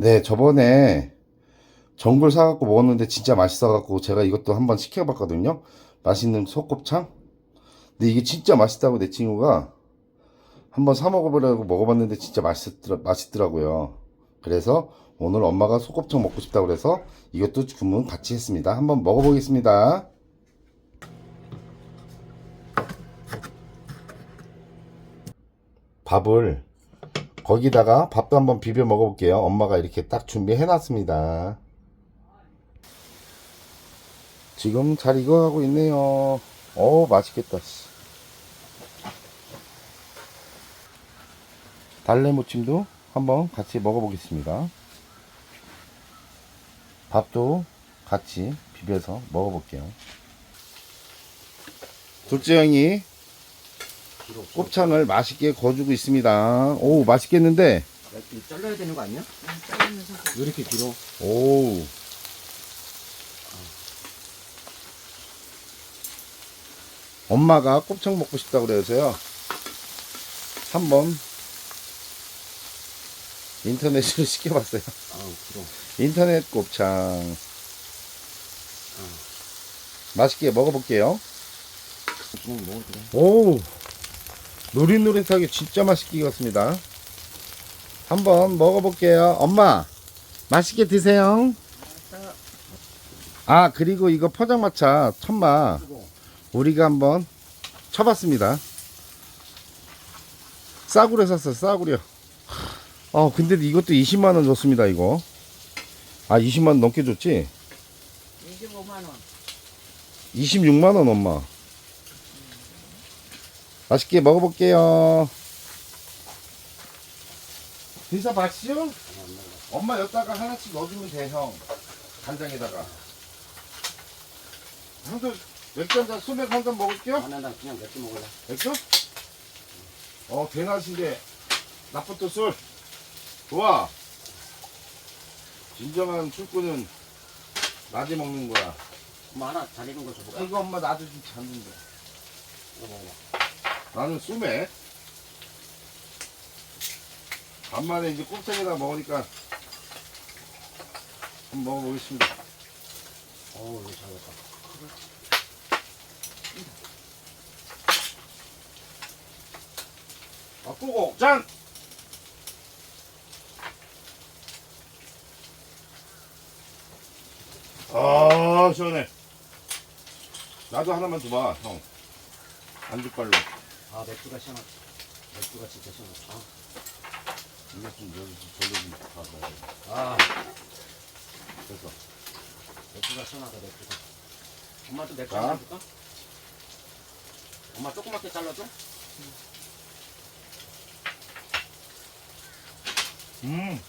네, 저번에 전골 사갖고 먹었는데 진짜 맛있어갖고 제가 이것도 한번 시켜봤거든요. 맛있는 소곱창. 근데 이게 진짜 맛있다고 내 친구가 한번 사 먹어보려고 먹어봤는데 진짜 맛있더라, 맛있더라고요. 그래서 오늘 엄마가 소곱창 먹고 싶다고 그래서 이것도 주문 같이 했습니다. 한번 먹어보겠습니다. 밥을 거기다가 밥도 한번 비벼 먹어볼게요. 엄마가 이렇게 딱 준비해 놨습니다. 지금 잘 익어가고 있네요. 오, 맛있겠다. 씨. 달래 무침도 한번 같이 먹어보겠습니다. 밥도 같이 비벼서 먹어볼게요. 둘째 형이 곱창을 맛있게 거주고 있습니다. 오, 맛있겠는데? 이 잘라야 되는 거 아니야? 왜 이렇게 길어? 오. 엄마가 곱창 먹고 싶다고 그래서요. 한번 인터넷으로 시켜봤어요. 아우 길어. 인터넷 곱창. 맛있게 먹어볼게요. 오. 노릇노릇하게 진짜 맛있게 익었습니다. 한번 먹어볼게요. 엄마, 맛있게 드세요. 아, 그리고 이거 포장마차 천마 우리가 한번 쳐봤습니다. 싸구려 샀어, 싸구려. 어, 근데 이것도 20만원 줬습니다, 이거. 아, 20만원 넘게 줬지? 25만 원. 26만원, 엄마. 맛있게 먹어볼게요. 드셔 봤시오? 엄마 여기다가 하나씩 넣어주면 돼, 형. 간장에다가. 형들 맥주 한잔, 소맥 한 잔 먹을게요? 아나 나 그냥 몇개 먹을래. 맥주? 어, 대낮인데, 나부터 술. 좋아. 진정한 술꾼은 낮에 먹는 거야. 엄마 하나 잘 익은 거 줘볼까? 이거 엄마 나도 좀 잤는데. 이거 먹어봐. 나는 쏘매. 간만에 이제 곱창에다 먹으니까 한번 먹어보겠습니다. 어우 이거 잘했다. 아, 끄고 짠! 아, 시원해. 나도 하나만 줘봐, 형. 안주빨로. 아 맥주가 시원하다. 맥주가 진짜 시원하다. 이거 좀 여기 절로 좀 봐봐요. 아 그래서. 맥주가 시원하다 맥주가. 엄마도 맥주 자. 하나 줄까? 엄마 조그맣게 잘라줘? 음.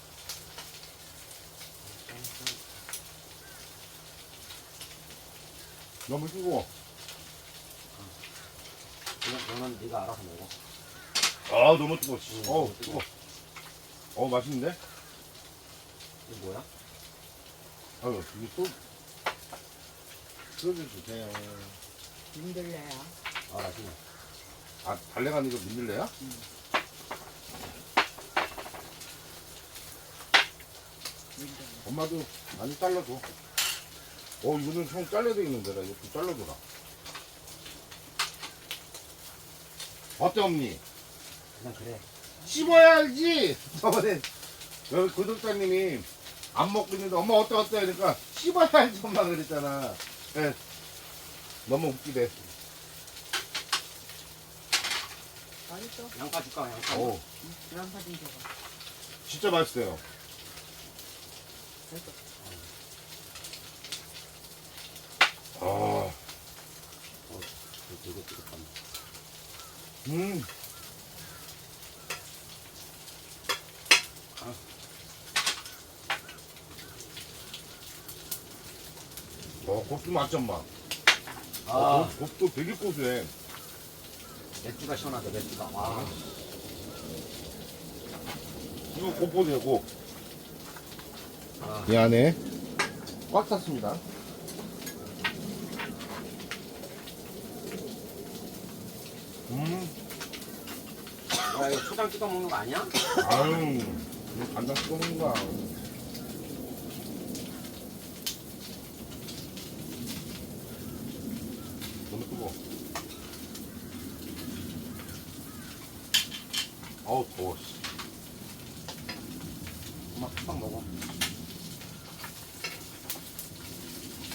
너무 뜨거워. 그냥 너는 네가 알아서 먹어. 아, 너무 뜨거워. 씨. 음, 어우, 너무 뜨거워. 어, 맛있는데? 이거 뭐야? 아유, 이게 또, 소주 주세요. 힘들래요. 아 맛있네. 아, 달래가 아니고 민들레야? 힘들래. 엄마도 많이 잘라줘. 어, 이거는 형 되겠는데, 나 이거 좀 잘라줘라. 어때, 엄니? 그냥 그래. 씹어야 알지! 저번에, 여기 구독자님이 안 먹고 있는데, 엄마 어때, 어때? 그러니까, 씹어야 알지, 엄마 그랬잖아. 예. 너무 웃기대. 맛있어? 양파 줄까 양파? 오, 양파 좀 줘봐. 진짜 맛있어요. 됐어. 아, 어, 되게 뜨겁다. 음. 어, 곱도 맛좀 봐. 아 어, 곱- 곱도 되게 고소해. 맥주가 시원하다 맥주가. 와. 이거 곱 보세요, 곱. 아. 이 안에 꽉 찼습니다. 초장 찍어 먹는 거 아니야? 아유, 이거 간장 찍어 먹는 거야. 너무 뜨거. 어우 더워. 씨. 엄마 금방 먹어.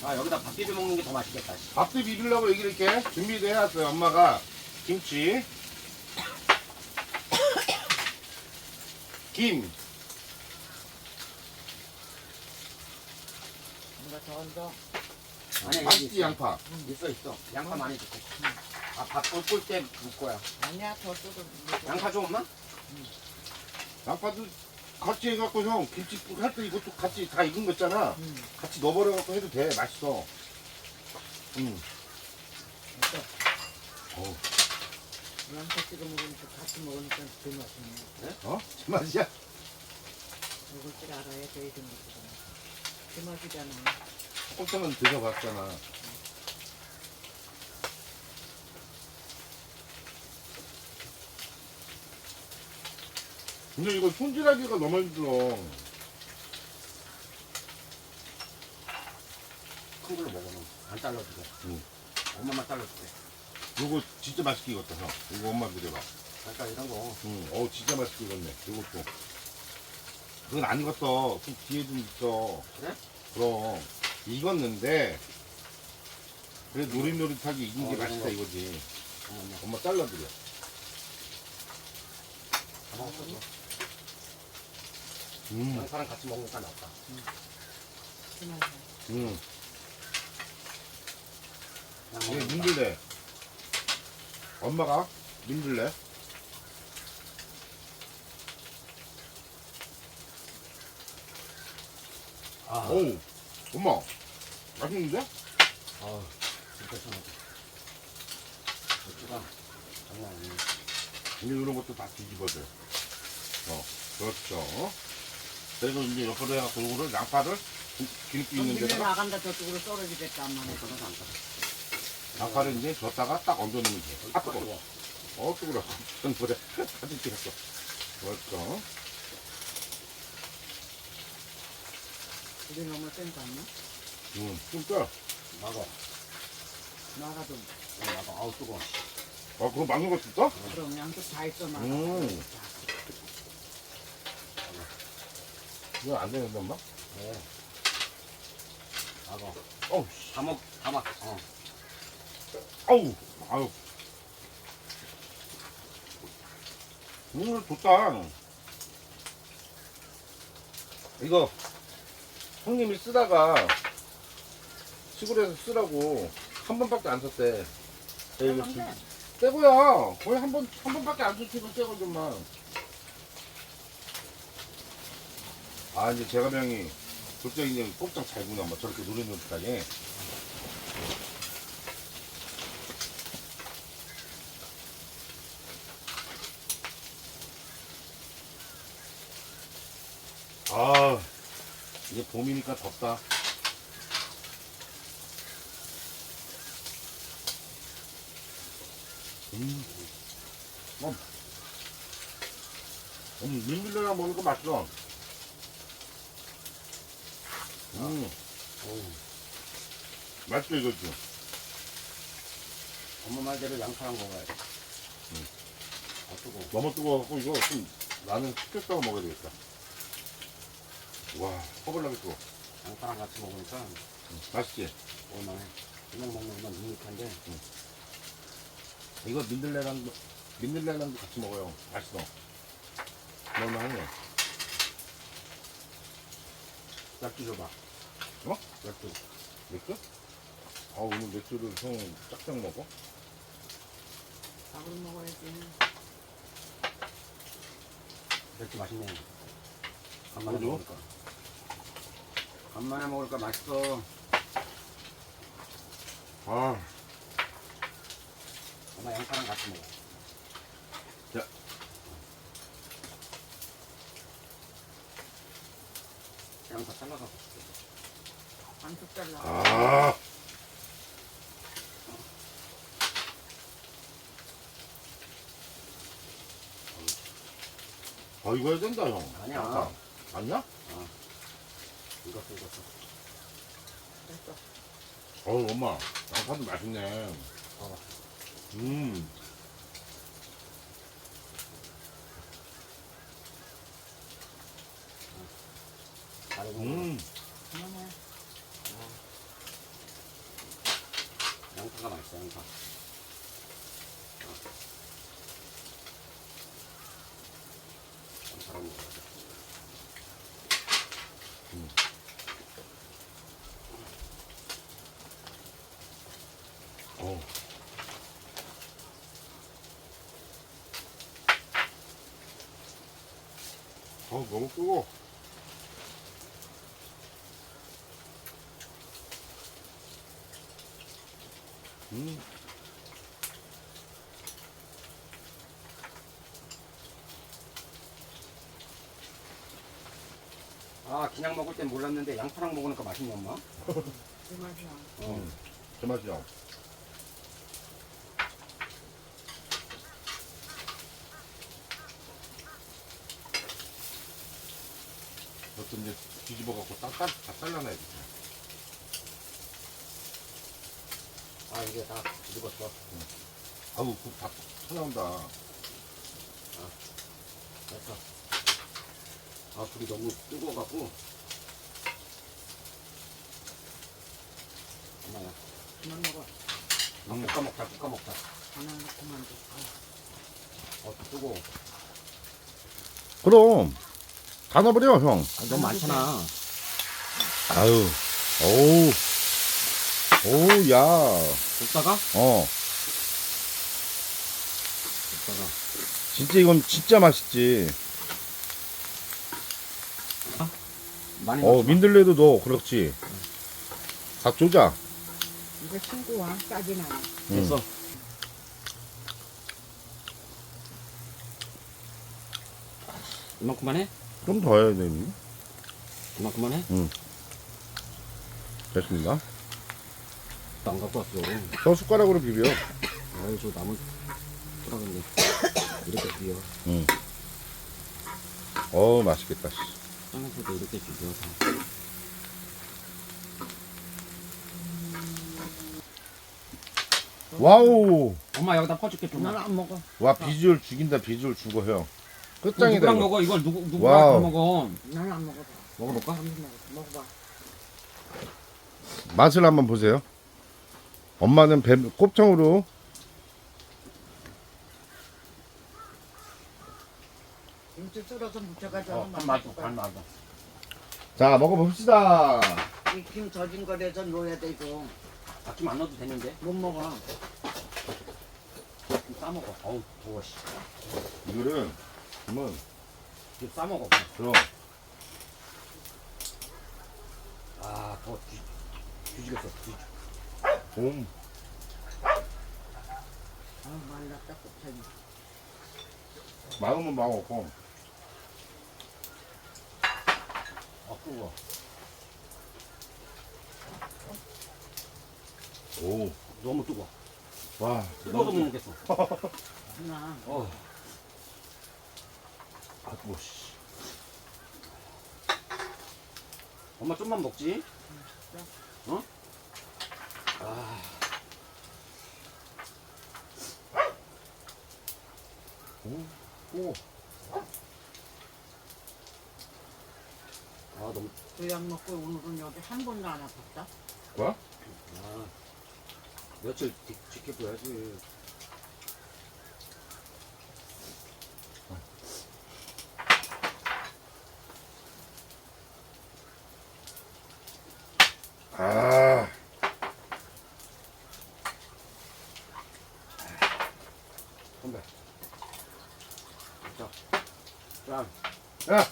아 여기다 밥 비벼 먹는 게 더 맛있겠다. 씨. 밥도 비비려고 얘기를 이렇게 준비도 해놨어요, 엄마가. 김치. 김, 뭔가 더 얹어. 아니 맛있지 있어. 양파. 있어 있어. 양파 많이 줄게. 아밥 끓을 때 붓고야. 아니야, 더 뜯어. 양파 줘 엄마? 양파도 같이 해갖고 형 김치 할 때 이것도 같이 다 익은 거 있잖아. 응. 같이 넣어버려갖고 해도 돼. 맛있어. 음. 있어. 어우, 양파 찍어 먹으니까 같이 먹으니까 그 맛이네. 어? 제 맛이야? 먹을 줄 알아야 돼, 이런 것들은. 그 맛이잖아. 꼼짝은 드셔봤잖아. 근데 이거 손질하기가 너무 힘들어. 큰 걸로 먹어. 너. 안 잘라주게. 응. 엄마만 잘라줄게. 이거 진짜 맛있게 익었다, 형. 이거 엄마 드려봐. 아까 이런 거. 응, 어우, 진짜 맛있게 익었네. 이것도. 그건 안 익었어. 그 뒤에 좀 있어. 그래? 그럼. 익었는데, 그래, 노릇노릇하게 익은 어, 게 이런 맛있다, 거. 이거지. 엄마 엄마. 엄마 잘라드려. 다 먹었어. 음, 양파랑 같이 먹으니까 낫다. 음. 그냥 이게. 민들레. 엄마가 민들레. 아, 어우, 엄마. 맛있는데? 아, 진짜 시원하다. 맥주가 장난 아니네. 이제 이런 것도 다 뒤집어져. 어, 그렇죠. 그리고 이제 옆으로 해갖고 이거를 양파를 기름기 있는 데다가 나간다, 저쪽으로 떨어지겠다, 안만 해. 저도 안 따라. 양파를 이제 줬다가 딱 얹어놓으면 돼. 아, 뜨거워. 어, 뜨거워. 전 그래. 사진 찍었어. 그렇죠. 우리 너무 센거 아니야? 음, 좀 떠. 막어. 나가도. 어, 막어. 아우, 뜨거워. 어, 그거 막는 것도 떠? 그럼 양쪽 다 있어, 나가. 음. 이거 안 되는데, 엄마? 네. 막어. 어우, 씨. 다 먹, 다 막, 어. 아우, 아유. 오늘 좋다. 이거 형님이 쓰다가 시골에서 쓰라고 한 번밖에 안 썼대. 야, 이거 진- 그런데 새거야. 거의 한 번, 한 번밖에 안 썼지만 새거 좀만. 아, 이제 제가 명이 그때 이제 꼼짝 잘 구나, 뭐 저렇게 노릇노릇하게. 아, 이제 봄이니까 덥다. 음, 어, 음, 민들레랑 먹으니까 맛있어. 음, 맛있어, 이거지. 엄마 말대로 양파랑 먹어야 돼. 응. 아, 뜨거워. 너무 뜨거워갖고, 이거 좀 나는 식혔다가 먹어야 되겠다. 와, 허벌나게 뜨거워. 양파랑 같이 먹으니까 음, 맛있지? 얼마나 그냥 먹는 건 밋밋한데 이거 민들레랑, 민들레랑도 같이 먹어요. 맛있어. 먹을만하네. 맥주 줘봐. 어? 맥주. 맥주? 아, 오늘 맥주를 형 짝짝 먹어? 밥을 먹어야지. 맥주 맛있네. 간만에 그래도? 먹을까. 간만에 먹을까 맛있어. 아, 엄마 양파랑 같이 먹어. 자. 양파 잘라서. 반숙 잘라. 아. 아, 이거 해야 된다, 형. 아니야. 양파. 아니야? 이것도 이것도. 됐어. 어우, 엄마. 양파도 맛있네. 봐봐. 음. 다르고. 음. 그만해. 양파가 맛있어, 양파. 양파랑 먹어야 돼. 어. 어, 너무 뜨거. 음. 아, 그냥 먹을 땐 몰랐는데 양파랑 먹으니까 맛있네, 엄마. 그 맛이야. 어. 제 맛이요. 이것도 이제 뒤집어 갖고 딱딱 다 잘라놔야 돼. 아, 이게 다 익었어. 아우, 그다 터나온다. 됐어. 아, 불이 너무 뜨거워갖고. 엄마야. 그만 먹어. 아, 볶아 먹자, 볶아 먹자. 하나 그만 줘. 어, 뜨거워. 그럼 다 넣어버려, 형. 아, 너무 많잖아. 아유, 오우, 오우, 야, 볶다가? 어, 볶다가. 진짜 이건 진짜 맛있지. 많이 어, 넣지 마. 민들레도 넣어, 그렇지. 다 쪼자. 이거 친구와 싸지 나. 됐어. 이만큼만 해? 좀 더 해야 되니? 이만큼만 해? 됐습니다. 안 갖고 왔어. 저 숟가락으로 비벼. 아유, 저 나무 뿌라근데. 이렇게 비벼. 어, 맛있겠다. 씨. 땅에서도 이렇게 비벼서. 와우, 엄마 여기다 퍼줄게 좀. 나는 안 먹어. 와 비주얼 죽인다, 비주얼 죽어 형. 끝장이다. 누구랑 이거. 먹어? 이걸 누구 누구랑 와우. 다 먹어? 나는 안 먹어. 먹어볼까? 먹어. 먹어봐. 맛을 한번 보세요. 엄마는 배, 곱창으로 김치 썰어서 묻혀가지고 어, 한번 간 맞아. 자 먹어봅시다. 이김 젖은 거에서 넣어야 돼 이거. 아낌 안 넣어도 되는데. 못 먹어. 좀 싸먹어. 어우, 더워, 씨. 이거를 그러면 좀 싸먹어. 그럼 아. 뒤, 뒤지겠어. 뒤. 봄 아 말랐다 곱창이. 마음은 마음 없고 아, 뜨거워. 오. 너무 뜨거워. 와 뜨거워도 못 먹겠어. 하나. 어. 아고 씨. 엄마 좀만 먹지? 어? 아, 오. 아 너무 그약 먹고 오늘은 여기 한 번도 안 아팠다. 뭐야? 아 며칠 지, 지켜줘야지. 아. 선배. 자, 짠. 야.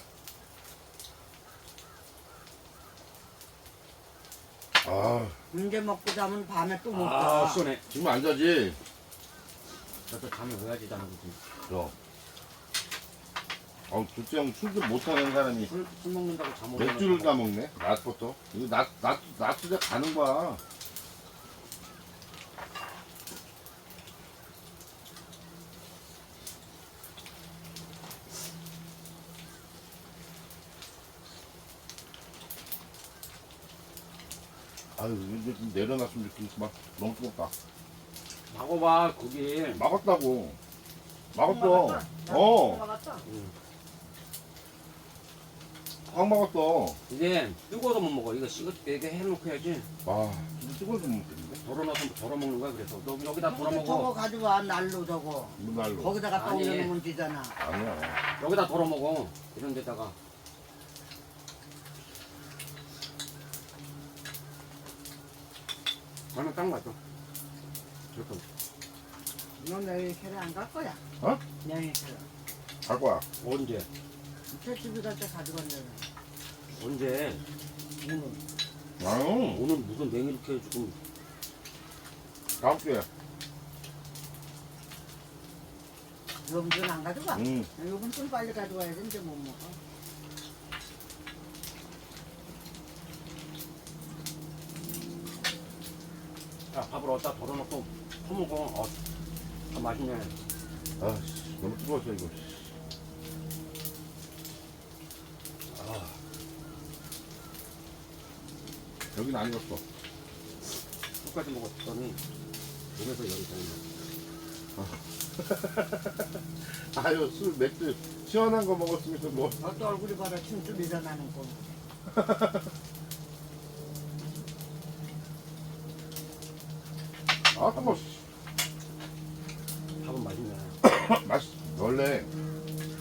아 이제 먹고 자면 밤에 또못아 자. 시원해. 지금 안 자지. 저도 잠이 오야지 자는 거지. 저. 어, 둘째 형 술도 못하는 사람이 술, 술 먹는다고 잠 오는 맥주를 다 먹네. 낮부터. 이거 낮, 낮, 낮수자 가는 거야. 아유, 이제 좀 내려놨으면 좋겠어. 막 너무 뜨겁다. 먹어봐 거기. 막았다고. 막았어. 막았다. 어. 꽉 먹었어. 이게 뜨거워서 못 먹어. 이거 이게 해놓고 해야지. 와, 진짜 뜨거워서 못 먹겠는데? 덜어놔서 덜어 먹는 거야. 그래서 너 여기다 덜어 저거 저거 먹어. 가져와 날로 저거. 문날로. 거기다가 또 아니. 올려놓으면 되잖아. 아니야. 여기다 덜어 먹어. 이런 데다가. 그러면 딱 맞아. 이렇게. 너 내일 캐리 안갈 거야? 어? 내일 캐리. 갈 거야. 언제? 채집이 갈때 가져간다며. 언제? 오늘. 아유, 오늘 무슨 냉이 이렇게 지금 다음 주에. 요번 주는 안 가져가? 응. 요번 좀 빨리 가져가야지 이제 못 먹어. 야, 밥을 어디다 덜어놓고 퍼먹어. 어, 참 맛있네. 아, 씨, 너무 뜨거웠어, 이거. 아, 여긴 안 익었어. 끝까지 먹었더니 몸에서 열이 나네. 아유, 술, 맥주, 시원한 거 먹었으면 뭐. 어떤 얼굴이 봐라 춤좀 일어나는 거. 아, 뭐, 밥은 맛있네. 맛 원래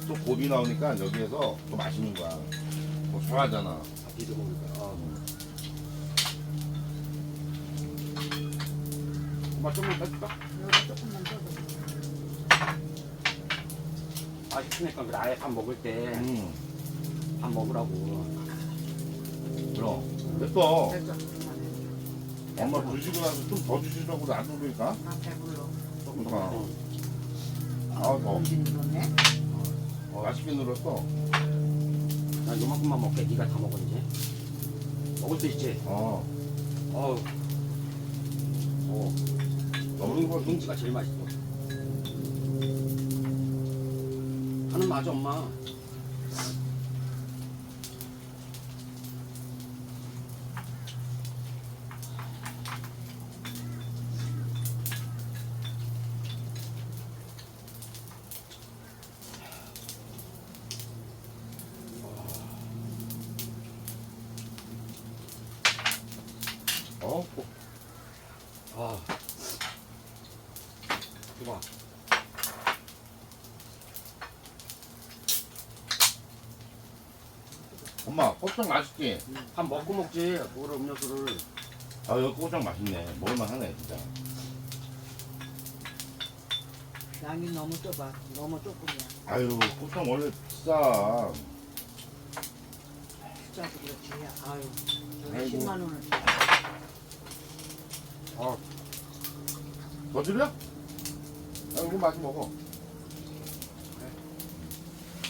또 고비 나오니까 여기에서 또 맛있는 거야. 뭐 좋아하잖아. 밥 비벼 먹으니까. 아. 엄마 좀만 빼줄까? 여기 조금만 더. 줘. 맛있으니까 그래 아예 밥 먹을 때 밥 음, 먹으라고. 그럼. 됐어. 됐어. 그만해. 엄마 주시고 나서 좀 더 주시려고 나도 그러니까. 나 배불러. 조금 더 그러니까. 아, 더. 음식 넣네. 어, 맛있게 늘었어. 난 요만큼만 먹게. 네가 다 먹어 이제. 먹을 수 있지. 어, 어우. 어. 너무 거 둥지가 제일 맛있어. 하는 맞아 엄마. 어, 아. 좋아. 엄마 고창 맛있지? 밥 먹고 먹지. 뭐를 음료수를. 아, 여기 고창 맛있네. 먹을만 하네, 진짜. 양이 너무 좁아. 너무 조금이야. 아유, 고창 원래 비싸. 숫자도 그렇지. 아유. 저기 아이고. 10만 원을. 아, 더 줄여? 아, 이거 많이 먹어.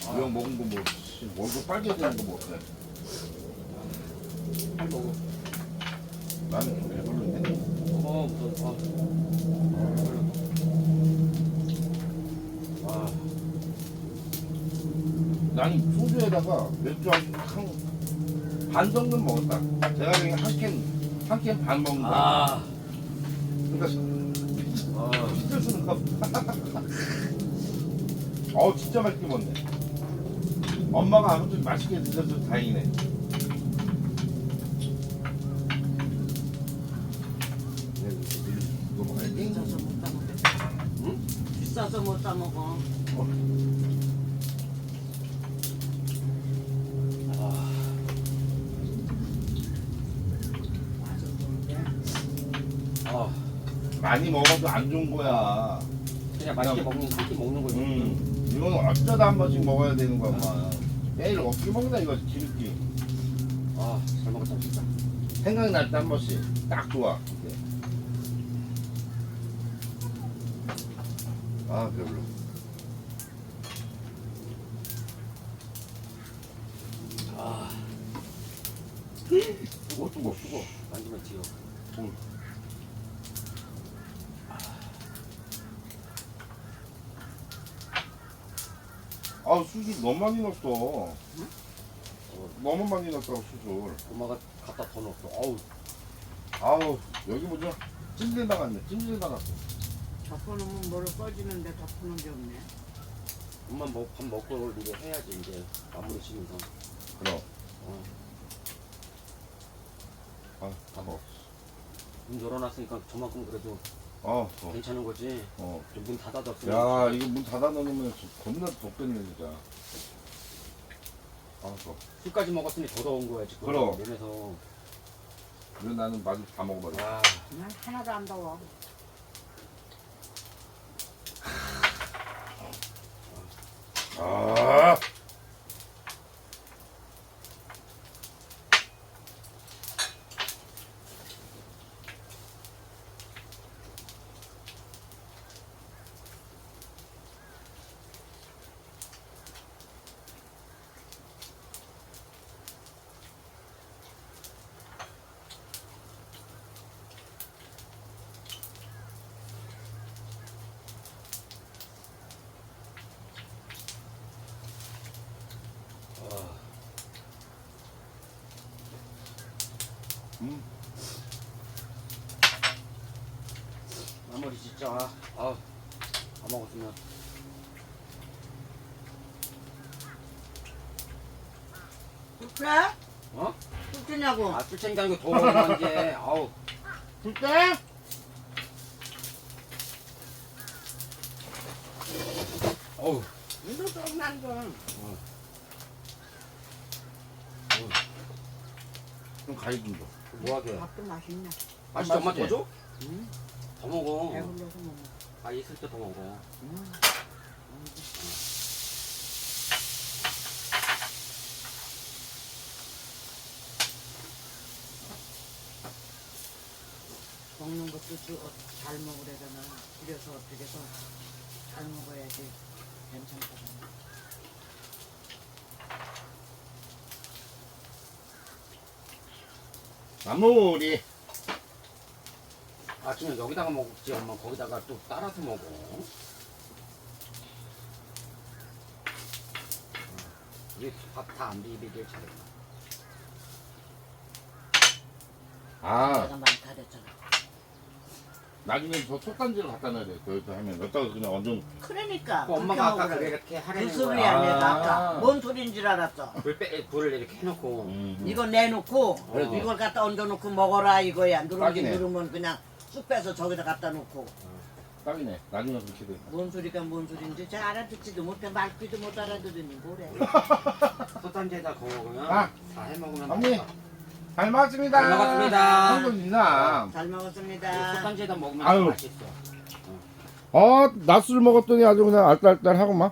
아. 이형 먹은 거 뭐, 씨, 얼굴 빨개지는 거 뭐, 어때? 나는 좀 배불른데. 어, 무슨, 아. 아, 나는 소주에다가 맥주 한, 한, 반 정도는 먹었다. 제가 그냥 한 캔, 한 캔 반 먹는 거야. 아, 그러니까 아, 진짜 주는 거. 어 진짜 맛있게 먹네. 엄마가 아무튼 맛있게 드셔서 다행이네. 비싸서 못 따먹어. 아, 맛은 좋은데. 아, 많이 먹어도 안 좋은 거야. 그냥 맛있게 먹는, 한끼 먹는 거지. 음, 이거는 어쩌다 한 번씩 먹어야 되는 거야, 엄마. 매일 어떻게 먹나 이거 기름기. 아, 잘 먹었다, 진짜. 생각날 때 한 번씩 딱 좋아. 이게. 아 배불러. 아, 뜨거 뜨거 뜨거. 만지면 지어. 아 수술 너무 많이 넣었어. 어, 너무 많이 넣었다고 수술. 엄마가 갖다 더 넣었어. 어우, 아우 여기 뭐죠? 찜질 나갔네. 찜질 나갔어. 덮어놓으면 뭐를 꺼지는데 덮어놓은 게 없네. 엄마 뭐, 밥 먹고 이제 해야지, 이제. 마무리 치면서. 그럼 아, 더워. 문 열어놨으니까 저만큼 그래도 어, 더워. 괜찮은 거지. 어. 좀문 닫아뒀으면. 야, 이거 문 닫아 놓으면 겁나 덥겠네, 진짜. 아, 더워. 술까지 먹었으니 더 더운 거야 지금. 그럼. 몸에서. 그래, 나는 마늘 다 먹어버려. 와. 난 하나도 안 더워. 아, 음. 마무리 진짜. 아, 다 먹었으면. 그래? 어? 술주냐고? 아, 술 챙겨 이거 더 먹으면 이제. 아우. 진짜? 어우. 이거 좀난 좀. 좀 가위 좀 줘. 뭐하게? 밥도 맛있네. 아, 진짜 엄마? 더 줘? 응? 더 먹어. 배불러서 못 먹어. 아, 있을 때 더 먹어. 응. 먹는 것도 주- 어, 잘 먹으려잖아. 그래서 어떻게 해서 잘 먹어야지 괜찮거든. 마무리. 아침에 여기다가 먹지 엄마 거기다가 또 따라서 먹어. 이게 밥 다 안 비비길 잘했나? 아, 내가 많다 그랬잖아. 나중에 저 속단지를 갖다 놔야 돼. 거기서 하면. 여기다가 그냥 얹어 놓고. 그러니까 그 엄마가 그렇게 아까 먹으래. 그게 이렇게 그 하라는 소리야 거야. 내가 아. 아까 뭔 소리인 줄 알았어. 불 빼, 불을 이렇게 해놓고 음. 이거 내놓고 그래도. 이걸 갖다 얹어놓고 먹어라 이거야. 딱이네. 누르면 그냥 쑥 빼서 저기다 갖다 놓고 딱이네. 나중에 그렇게 돼. 뭔 소리가 뭔 소리인지 잘 알아듣지도 못해 말귀도 못 알아들으니 뭐래. 솥단지에다 구워 먹으면 아. 다 해먹으면 언니. 잘 먹었습니다. 잘 먹었습니다. 성분이나. 잘 먹었습니다. 솥단지에다 먹으면 아유. 맛있어. 어, 낮술 먹었더니 아주 그냥 알딸딸하고만.